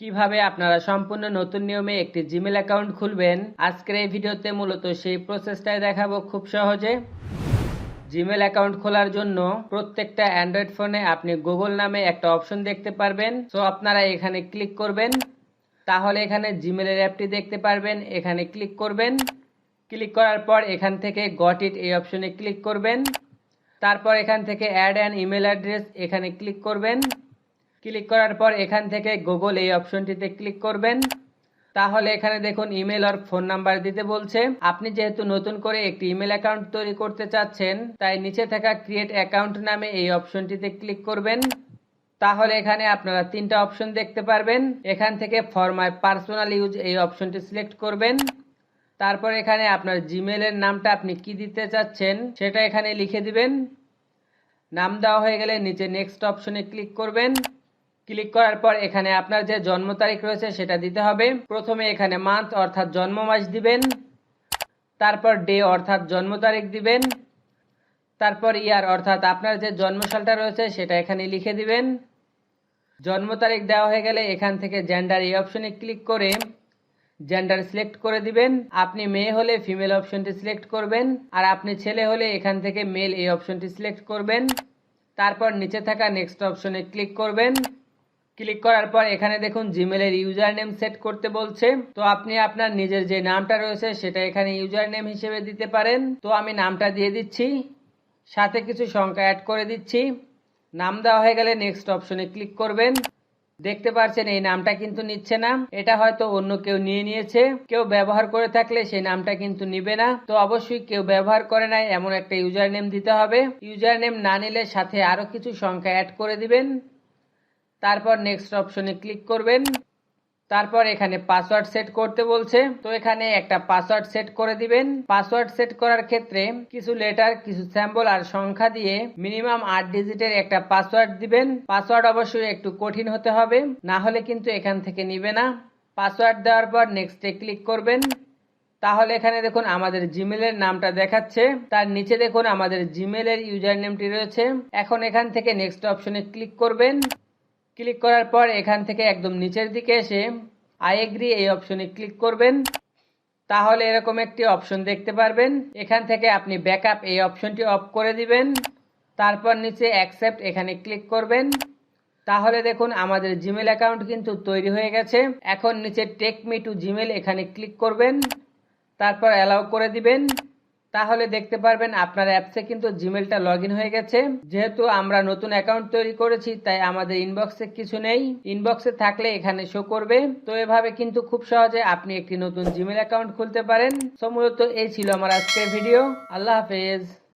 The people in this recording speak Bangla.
কীভাবে আপনারা সম্পূর্ণ নতুন নিয়মে একটি জিমেল অ্যাকাউন্ট খুলবেন? আজকের এই ভিডিওতে মূলত সেই প্রসেসটাই দেখাবো খুব সহজে। জিমেল অ্যাকাউন্ট খোলার জন্য প্রত্যেকটা অ্যান্ড্রয়েড ফোনে আপনি গুগল নামে একটা অপশন দেখতে পারবেন। সো আপনারা এখানে ক্লিক করবেন। তাহলে এখানে জিমেলের অ্যাপটি দেখতে পারবেন। এখানে ক্লিক করবেন। ক্লিক করার পর এখান থেকে গট ইট এই অপশনে ক্লিক করবেন। তারপর এখান থেকে অ্যাড অ্যান্ড ইমেল অ্যাড্রেস এখানে ক্লিক করবেন। ক্লিক করার পর এখান থেকে গুগল এই অপশনটিতে ক্লিক করবেন। তাহলে এখানে দেখুন ইমেল আর ফোন নাম্বার দিতে বলছে। আপনি যেহেতু নতুন করে একটি ইমেল অ্যাকাউন্ট তৈরি করতে চাচ্ছেন, তাই নিচে থাকা ক্রিয়েট অ্যাকাউন্ট নামে এই অপশনটিতে ক্লিক করবেন। তাহলে এখানে আপনারা তিনটা অপশন দেখতে পারবেন। এখান থেকে ফর মাই পার্সোনাল ইউজ এই অপশনটি সিলেক্ট করবেন। তারপর এখানে আপনার জিমেলের নামটা আপনি কি দিতে চাচ্ছেন সেটা এখানে লিখে দিবেন। নাম দেওয়া হয়ে গেলে নিচে নেক্সট অপশনে ক্লিক করবেন। ক্লিক করার পর এখানে আপনার যে জন্ম তারিখ রয়েছে সেটা দিতে হবে। প্রথমে এখানে মান্থ অর্থাৎ জন্ম মাস দিবেন। তারপর ডে অর্থাৎ জন্ম তারিখ দিবেন। তারপর ইয়ার অর্থাৎ আপনার যে জন্মসালটা রয়েছে সেটা এখানে লিখে দিবেন। জন্ম তারিখ দেওয়া হয়ে গেলে এখান থেকে জেন্ডার এই অপশনে ক্লিক করে জেন্ডার সিলেক্ট করে দিবেন। আপনি মেয়ে হলে ফিমেল অপশনটি সিলেক্ট করবেন। আর আপনি ছেলে হলে এখান থেকে মেল এই অপশনটি সিলেক্ট করবেন। তারপর নিচে থাকা নেক্সট অপশনে ক্লিক করবেন। ক্লিক করার পর এখানে দেখুন জিমেলের ইউজার নেম সেট করতে বলছে। তো আপনি আপনার নিজের যে নামটা রয়েছে সেটা এখানে ইউজার নেম হিসেবে দিতে পারেন। তো আমি নামটা দিয়ে দিচ্ছি। সাথে কিছু সংখ্যা অ্যাড করে দিচ্ছি। নাম দেওয়া হয়ে গেলে নেক্সট অপশনে ক্লিক করবেন। দেখতে পাচ্ছেন এই নামটা কিন্তু নিচ্ছে না। এটা হয়তো অন্য কেউ নিয়ে নিয়েছে। কেউ ব্যবহার করে থাকলে সেই নামটা কিন্তু নিবে না। তো অবশ্যই কেউ ব্যবহার করে নাই, এমন একটা ইউজার নেম দিতে হবে। ইউজার নেম না নিলে সাথে আরও কিছু সংখ্যা অ্যাড করে দিবেন। তারপর নেক্সট অপশনে ক্লিক করবেন। তারপর এখানে পাসওয়ার্ড সেট করতে বলছে। তো এখানে একটা পাসওয়ার্ড সেট করে দিবেন। পাসওয়ার্ড সেট করার ক্ষেত্রে কিছু লেটার কিছু স্যাম্পল আর সংখ্যা দিয়ে মিনিমাম আট ডিজিটের একটা পাসওয়ার্ড দিবেন। পাসওয়ার্ড অবশ্যই একটু কঠিন হতে হবে, না হলে কিন্তু এখান থেকে নিবে না। পাসওয়ার্ড দেওয়ার পর নেক্সটে ক্লিক করবেন। তাহলে এখানে দেখুন আমাদের জিমেলের নামটা দেখাচ্ছে। তার নিচে দেখুন আমাদের জিমেলের ইউজার নেমটি রয়েছে। এখন এখান থেকে নেক্সট অপশনে ক্লিক করবেন। ক্লিক করার পর এখান থেকে একদম নিচের দিকে এসে আই এগ্রি এই অপশনে ক্লিক করবেন। তাহলে এরকম একটি অপশন দেখতে পারবেন। এখান থেকে আপনি ব্যাকআপ এই অপশনটি অফ করে দিবেন। তারপর নিচে অ্যাকসেপ্ট এখানে ক্লিক করবেন। তাহলে দেখুন আমাদের জিমেল অ্যাকাউন্ট কিন্তু তৈরি হয়ে গেছে। এখন নিচে টেক মি টু জিমেল এখানে ক্লিক করবেন। তারপর অ্যালাউ করে দিবেন। তাহলে দেখতে পারবেন আপনার অ্যাপসে কিন্তু জিমেলটা লগ হয়ে গেছে। যেহেতু আমরা নতুন অ্যাকাউন্ট তৈরি করেছি, তাই আমাদের ইনবক্সে কিছু নেই। ইনবক্সে থাকলে এখানে শো করবে। তো এভাবে কিন্তু খুব সহজে আপনি একটি নতুন জিমেল অ্যাকাউন্ট খুলতে পারেন। সম্ভবত এই ছিল আমার আজকের ভিডিও। আল্লাহ হাফেজ।